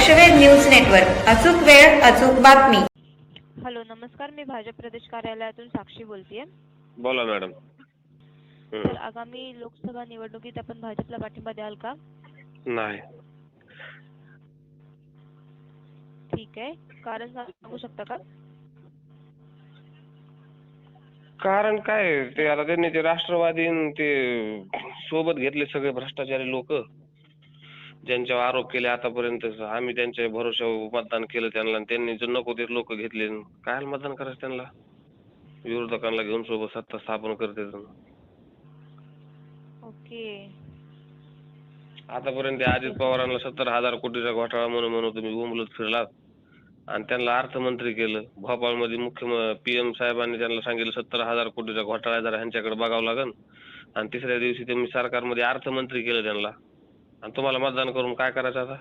लक्षवेध news network. अचूक वेळ अचूक बातमी. हॅलो नमस्कार. मी भाजप प्रदेश कार्यालयातून साक्षी बोलतेय. बोला मॅडम. तर आगामी लोकसभा निवडणुकीत आपण भाजपला पाठिंबा द्याल का? नाही. ठीक आहे. कारण सांगू शकता का? कारण काय ते आता त्यांनी ते राष्ट्रवादी न ते सोबत घेतले सगळे भ्रष्टाचारी लोक. ज्यांच्यावर आरोप केले आतापर्यंत आम्ही त्यांच्या भरोश्यावर मतदान केलं त्यांना आणि त्यांनी जे नको ते लोक घेतले. काय मतदान करायचं त्यांना? विरोधकांना घेऊन सोबत सत्ता स्थापन करते ओके. आतापर्यंत अजित पवारांना सत्तर हजार कोटीचा घोटाळा म्हणून म्हणून तुम्ही बोंबलत फिरलात. आणि त्यांना अर्थमंत्री केलं. भोपाळमध्ये मुख्य पीएम साहेबांनी त्यांना सांगितलं सत्तर हजार कोटीचा घोटाळा जरा ह्यांच्याकडे बघावं लागेल आणि तिसऱ्या दिवशी तुम्ही सरकारमध्ये अर्थमंत्री केलं त्यांना. आणि तुम्हाला मतदान करून काय करायचं आता?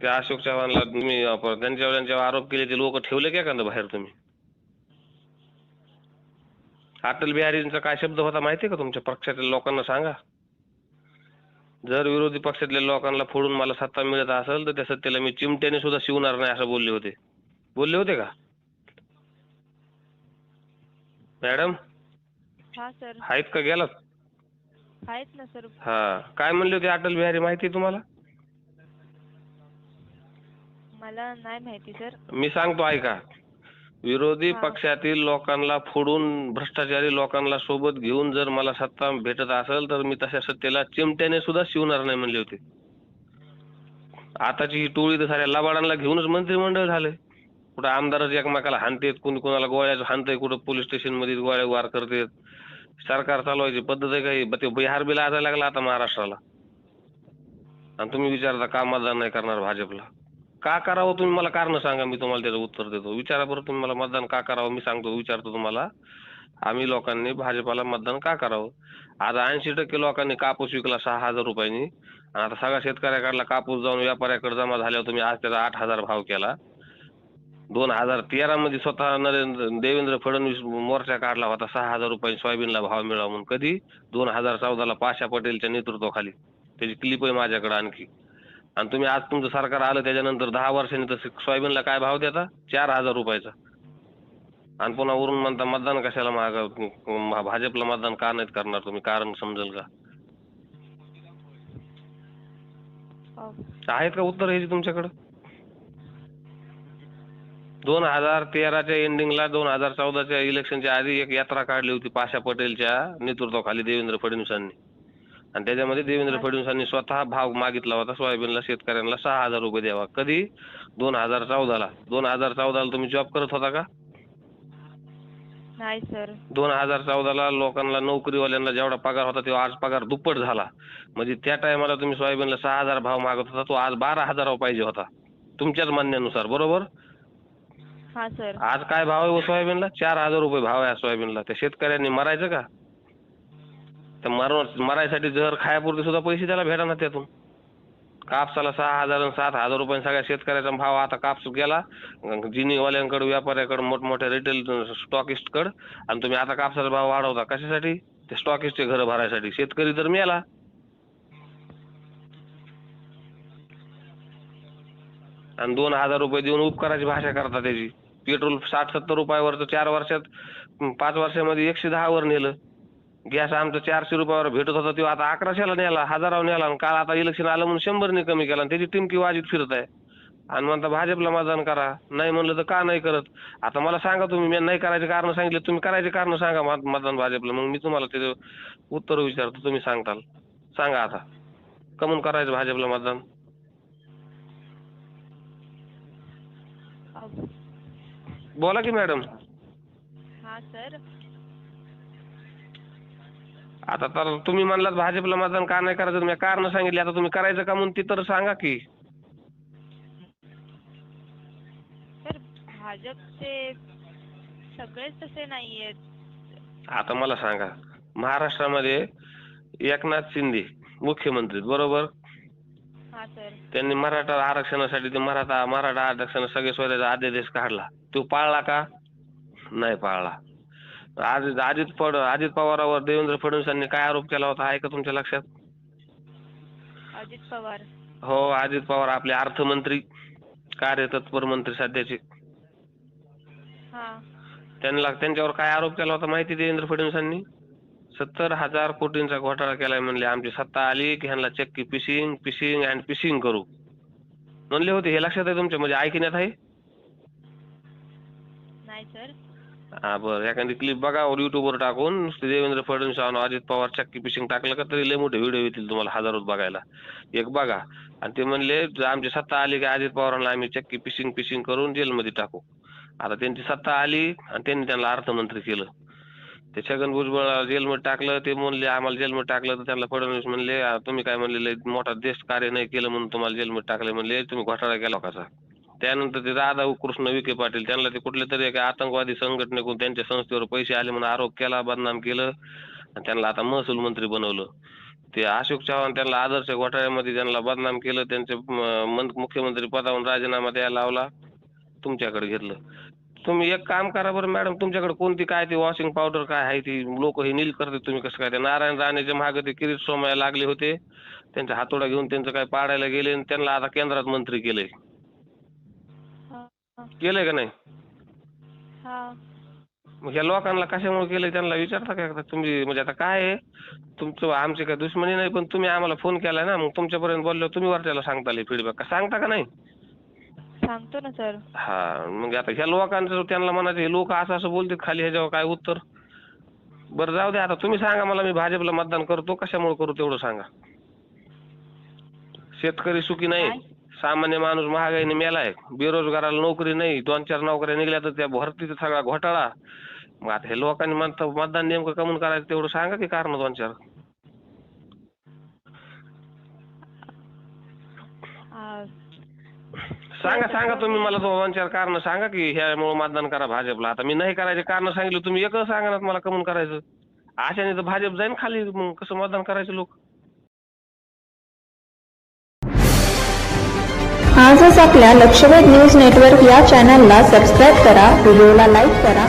त्या अशोक चव्हाणला तुम्ही त्यांच्यावर त्यांच्यावर आरोप केले ते लोक ठेवले का एखादं बाहेर तुम्ही? अटल बिहारींचा काय शब्द होता माहितीये का तुमच्या? पक्षातल्या लोकांना सांगा. जर विरोधी पक्षातल्या लोकांना फोडून मला सत्ता मिळत असेल तर त्या सत्तेला मी चिमट्याने सुद्धा शिवणार नाही असं बोलले होते. बोलले होते का? मॅडम? हा सर. आहेत का? गेलात? आहेत ना सर. हा. काय म्हणले होते अटल बिहारी? माहिती आहे तुम्हाला? मला नाही माहिती सर. मी सांगतो ऐका. विरोधी हा. पक्षातील लोकांना फोडून भ्रष्टाचारी लोकांना सोबत घेऊन जर मला सत्ता भेटत असेल तर मी तशा सत्तेला चिमट्याने सुद्धा शिवणार नाही म्हणले होते. आताची ही टोळी तर साऱ्या लबाडांना घेऊनच मंत्रिमंडळ झालंय. कुठं आमदारच एकमेकाला हाणतेत कोणी कोणाला गोळ्याच हाणतंय कुठं पोलीस स्टेशनमध्ये गोळ्या वार करतेत. सरकार चालवायची पद्धत आहे काही. ते बिहार बिला आता लागला आता महाराष्ट्राला. आणि तुम्ही विचारता का मतदान नाही करणार भाजपला? का करावं तुम्ही मला कारण सांगा मी तुम्हाला त्याचं उत्तर देतो. विचारा बरं तुम्ही मला मतदान का करावं मी सांगतो विचारतो तुम्हाला. आम्ही लोकांनी भाजपाला मतदान का करावं? आज ऐंशी टक्के लोकांनी कापूस विकला सहा हजार रुपयांनी. आणि आता सगळ्या शेतकऱ्याकडला कापूस जाऊन व्यापाऱ्याकडे जमा झाल्यावर तुम्ही आज त्याचा आठ हजार भाव केला. दोन हजार तेरा मध्ये स्वतः नरेंद्र देवेंद्र फडणवीस मोर्चा काढला होता. सहा हजार रुपये सोयाबीनला भाव मिळावा म्हणून. कधी? दोन हजार चौदाला पाशा पटेलच्या नेतृत्वाखाली. त्याची क्लिप आहे माझ्याकडे आणखी. आणि तुम्ही आज तुमचं सरकार आलं त्याच्यानंतर दहा वर्षांनी तर सोयाबीनला काय भाव देता? चार हजार रुपयाचा. आणि पुन्हा वरून म्हणता मतदान कशाला माग भाजपला मतदान का नाहीत करणार तुम्ही? कारण समजेल का? अं, आहेत का उत्तर ह्याची तुमच्याकडं? दोन हजार तेराच्या एंडिंगला दोन हजार चौदाच्या इलेक्शनच्या आधी एक यात्रा काढली होती पाशा पटेलच्या नेतृत्वाखाली देवेंद्र फडणवीसांनी. आणि त्याच्यामध्ये देवेंद्र फडणवीसांनी स्वतः भाव मागितला होता सोयाबीनला शेतकऱ्यांना सहा हजार रुपये द्यावा. कधी? दोन हजार चौदाला. दोन हजार चौदाला तुम्ही जॉब करत होता का? नाही सर दोन हजार चौदाला लोकांना नोकरीवाल्यांना जेवढा पगार होता तेव्हा आज पगार दुप्पट झाला. म्हणजे त्या टायमाला तुम्ही सोयाबीनला सहा हजार भाव मागत होता तो आज बारा हजारावर पाहिजे होता. तुमच्याच म्हणण्यानुसार बरोबर? हा सर. आज काय भाव आहे हो सोयाबीनला? चार हजार रुपये भाव आहे आज सोयाबीनला. त्या शेतकऱ्यांनी मरायचं का? त्या मर मरायसाठी जर खायापुरते सुद्धा पैसे त्याला भेटा ना त्यातून. कापसाला सहा हजार आणि सात हजार रुपये सगळ्या शेतकऱ्याचा भाव आता कापूस गेला. जिनीवाल्यांकडे व्यापाऱ्याकडे मोठमोठ्या रिटेल स्टॉकिस्टकडे आणि तुम्ही आता कापसाचा भाव वाढवता कशासाठी? ते स्टॉकिस्टचे घर भरायसाठी. शेतकरी तर मेला. आणि दोन हजार रुपये देऊन उपकाराची भाषा करता त्याची. पेट्रोल साठ सत्तर रुपयावरचं चार वर्षात पाच वर्षामध्ये एकशे दहावर नेलं. गॅस आमचं चारशे रुपयावर भेटत होता तो आता अकराशेला नेला हजारावर नेला आणि काल आता इलेक्शन आलं म्हणून शंभरने कमी केला आणि त्याची टिमकी वाजीत फिरत आहे. आणि म्हणता भाजपला मतदान करा नाही म्हणलं तर का नाही करत? आता मला सांगा तुम्ही मी नाही करायचे कारण सांगितले तुम्ही करायचे कारण सांगा मतदान भाजपला. मग मी तुम्हाला त्याचं उत्तर विचारतो तुम्ही सांगताल. सांगा आता. कमून करायचं भाजपला मतदान? बोला की मॅडम. हा सर. आता तर तुम्ही म्हणलात भाजपला मतदान का नाही करायचं? मी कारण सांगितले. आता तुम्ही करायचं का म्हणून ती तर सांगा की. सर भाजपचे सगळेच तसे नाही आहेत आता मला सांगा. महाराष्ट्रामध्ये एकनाथ शिंदे मुख्यमंत्री बरोबर? त्यांनी मराठा आरक्षणासाठी ते मराठा मराठा आरक्षण सगळे स्वतःचा अध्यादेश काढला. तो पाळला का? नाही पाळला. आज अजित पड अजित पवारावर देवेंद्र फडणवीसांनी काय आरोप केला होता? आहे का तुमच्या लक्षात? अजित पवार. हो अजित पवार आपले अर्थमंत्री कार्यतत्पर मंत्री सध्याचे. त्यांना त्यांच्यावर काय आरोप केला होता माहिती देवेंद्र फडणवीसांनी? सत्तर हजार कोटींचा घोटाळा केलाय म्हणले आमची सत्ता आली की ह्यांना चक्की पिशिंग पिशिंग अँड पिशिंग करू. म्हणले होते हे लक्षात आहे तुमच्या? म्हणजे ऐकण्यात आहे? नाही सर हा बरं. एखादी क्लिप बघा युट्यूबवर टाकून. नुसते देवेंद्र फडणवीस आणि अजित पवार चक्की पिशिंग टाकलं का तरी लय मोठे व्हिडिओ येतील तुम्हाला हजारोत बघायला. एक बघा. आणि ते म्हणले "जर आमची सत्ता आली की अजित पवारांना आम्ही चक्की पिशिंग पिशिंग करून जेलमध्ये टाकू. आता त्यांची सत्ता आली आणि त्यांनी त्यांना अर्थमंत्री केलं. ते छगन भुजबळ जेलमध्ये टाकलं ते म्हणले आम्हाला जेलमध्ये टाकलं तर त्यांना फडणवीस म्हणले "आ, तुम्ही काय म्हणले लय मोठा देश कार्य नाही केलं म्हणून तुम्हाला जेलमध्ये टाकले म्हणले तुम्ही घोटाळा केला कसा त्यानंतर ते राधा कृष्ण विखे पाटील त्यांना ते कुठल्या तरी एका आतंकवादी संघटनेकडून त्यांच्या संस्थेवर पैसे आले म्हणून आरोप केला बदनाम केलं आणि त्यांना आता महसूल मंत्री बनवलं. ते अशोक चव्हाण त्यांना आदर्श घोटाळ्यामध्ये त्यांना बदनाम केलं त्यांचे म- मुख्यमंत्री पदावरून राजीनामा द्यायला लावला तुमच्याकडे घेतलं. तुम्ही एक काम करा बरं मॅडम तुमच्याकडे कोणती काय ती वॉशिंग पावडर काय आहे ती लोक हे नील करते तुम्ही कसं काय? ते नारायण राणेच्या मागे ते किरीट सोमायला लागले होते. त्यांचा हातोडा घेऊन त्यांचं काय पाडायला गेले आणि त्यांना आता केंद्रात मंत्री केलंय हा, केलंय का नाही? हा. मग ह्या लोकांना कशामुळे केलंय त्यांना विचारता का एकदा? तुम्ही म्हणजे आता काय आहे? तुमचं आमची काय दुश्मनी नाही पण तुम्ही आम्हाला फोन केलाय ना मग तुमच्यापर्यंत बोललो तुम्ही वर त्याला सांगता फीडबॅक का सांगता का नाही? सांगतो ना सर. हा मग आता ह्या लोकांचं त्यांना म्हणायचं हे लोक असं असं बोलतात खाली ह्याच्यावर काय उत्तर? बरं जाऊ दे आता तुम्ही सांगा मला मी भाजपला मतदान करतो कशामुळे करू तेवढं सांगा. शेतकरी सुखी नाही काय? सामान्य माणूस महागाईने मेलाय बेरोजगाराला नोकरी नाही दोन चार नोकऱ्या निघल्या तर त्या भरतीचा सगळा घोटाळा. मग आता हे लोकांनी म्हणतात मतदान नेमकं कमून करायचं तेवढं सांगा की कारण दोन चार? आ, सांगा सांगा तुम्ही मला दोन चार कारण सांगा की ह्यामुळे मतदान करा भाजपला. आता मी नाही करायचे कारण सांगितलं तुम्ही एकच सांगा ना मला कमून करायचं. अशाने तर भाजप जाईन खाली मग कसं मतदान करायचं लोक? आजच आपल्या लक्षवेध न्यूज नेटवर्क या चॅनलला सबस्क्राईब करा व्हिडिओला लाईक करा.